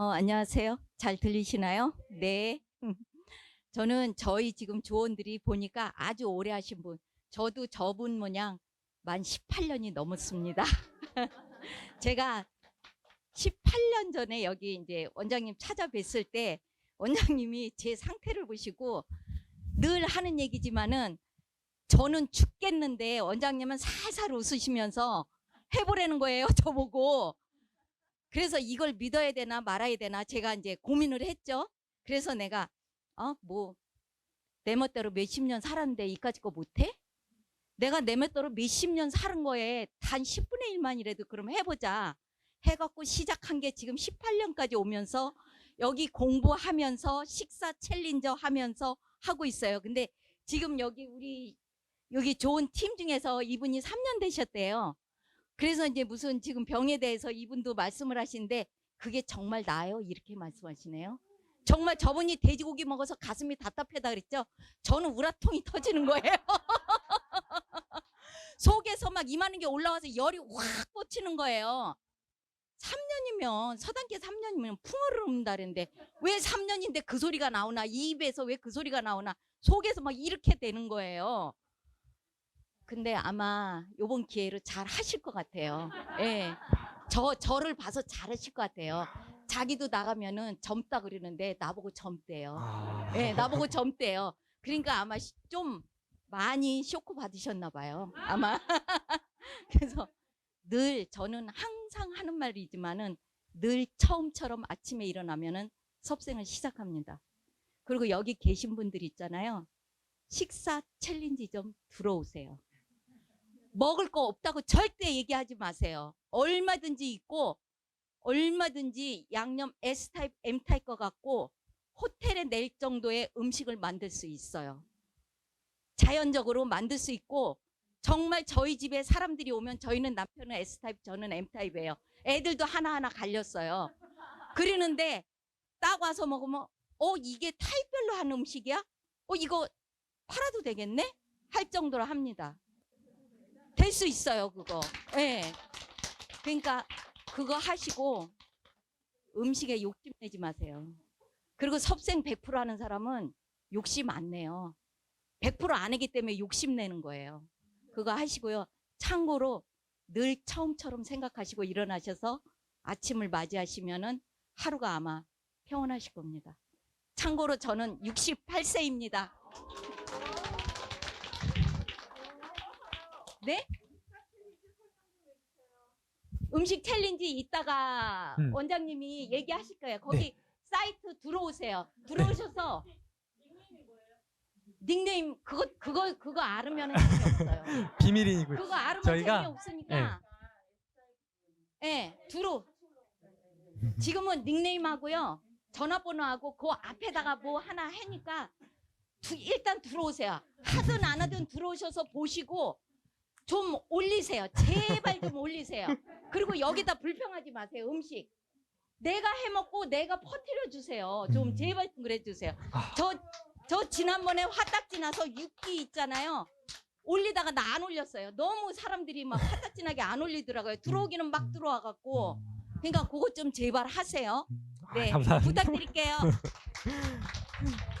어, 안녕하세요. 잘 들리시나요? 네. 저는 저희 지금 조원들이 보니까 아주 오래 하신 분, 저도 저분 모양 만 18년이 넘었습니다. 제가 18년 전에 여기 이제 원장님 찾아뵀을 때 원장님이 제 상태를 보시고 늘 하는 얘기지만은 저는 죽겠는데 원장님은 살살 웃으시면서 해보라는 거예요. 저보고. 그래서 이걸 믿어야 되나 말아야 되나 제가 이제 고민을 했죠. 그래서 내가 어 뭐 내 멋대로 몇십 년 살았는데 이까짓 거 못해? 내가 내 멋대로 몇십 년 사는 거에 단 10분의 1만이라도 그럼 해보자. 해갖고 시작한 게 지금 18년까지 오면서 여기 공부하면서 식사 챌린저 하면서 하고 있어요. 근데 지금 여기 우리 여기 좋은 팀 중에서 이분이 3년 되셨대요. 그래서 이제 무슨 지금 병에 대해서 이분도 말씀을 하시는데 그게 정말 나요? 이렇게 말씀하시네요. 정말 저분이 돼지고기 먹어서 가슴이 답답하다 그랬죠? 저는 우라통이 터지는 거예요. 속에서 막 이만한 게 올라와서 열이 확 뻗치는 거예요. 3년이면 서당계 3년이면 풍어를 읊는다는데 왜 3년인데 그 소리가 나오나 이 입에서 왜 그 소리가 나오나 속에서 막 이렇게 되는 거예요. 근데 아마 요번 기회로 잘 하실 것 같아요. 예. 저 저를 봐서 잘 하실 것 같아요. 자기도 나가면은 젊다 그러는데 나보고 젊대요. 아. 예, 나보고 젊대요. 그러니까 아마 시- 좀 많이 쇼크 받으셨나 봐요. 아마. 그래서 늘 저는 항상 하는 말이지만은 늘 처음처럼 아침에 일어나면은 섭생을 시작합니다. 그리고 여기 계신 분들 있잖아요. 식사 챌린지 좀 들어오세요. 먹을 거 없다고 절대 얘기하지 마세요. 얼마든지 있고 얼마든지 양념 S타입, M타입 거 갖고 호텔에 낼 정도의 음식을 만들 수 있어요. 자연적으로 만들 수 있고 정말 저희 집에 사람들이 오면 저희는 남편은 S타입, 저는 M타입이에요. 애들도 하나하나 갈렸어요. 그러는데 딱 와서 먹으면 어 이게 타입별로 한 음식이야? 어 이거 팔아도 되겠네? 할 정도로 합니다. 될 수 있어요 그거. 예. 그러니까 그거 하시고 음식에 욕심 내지 마세요. 그리고 섭생 100% 하는 사람은 욕심 안 내요. 100%안 하기 때문에 욕심 내는 거예요. 그거 하시고요. 참고로 늘 처음처럼 생각하시고 일어나셔서 아침을 맞이하시면은 하루가 아마 평온하실 겁니다. 참고로 저는 68세입니다. 네? 음식 챌린지 이따가 음. 원장님이 얘기하실 거예요. 거기 사이트 들어오세요. 들어오셔서 닉네임 그거 그거 그거 알으면 재미없어요. 비밀이고요. 그거 알으면 저희가- 재미없으니까. 예, 들어. 지금은 닉네임하고요. 전화번호하고 그 앞에다가 뭐 하나 해니까 두- 일단 들어오세요. 하든 안 하든 들어오셔서 보시고 좀 올리세요. 제발 좀 올리세요. 그리고 여기다 불평하지 마세요. 음식. 내가 해먹고 내가 퍼뜨려 주세요. 좀 음. 제발 좀 그래 주세요. 아. 저, 저 지난번에 화딱지 나서 육기 있잖아요. 올리다가 나 안 올렸어요. 너무 사람들이 막 화딱지나게 안 올리더라고요. 들어오기는 막 들어와갖고. 그러니까 그것 좀 제발 하세요. 아, 네, 감사합니다. 부탁드릴게요.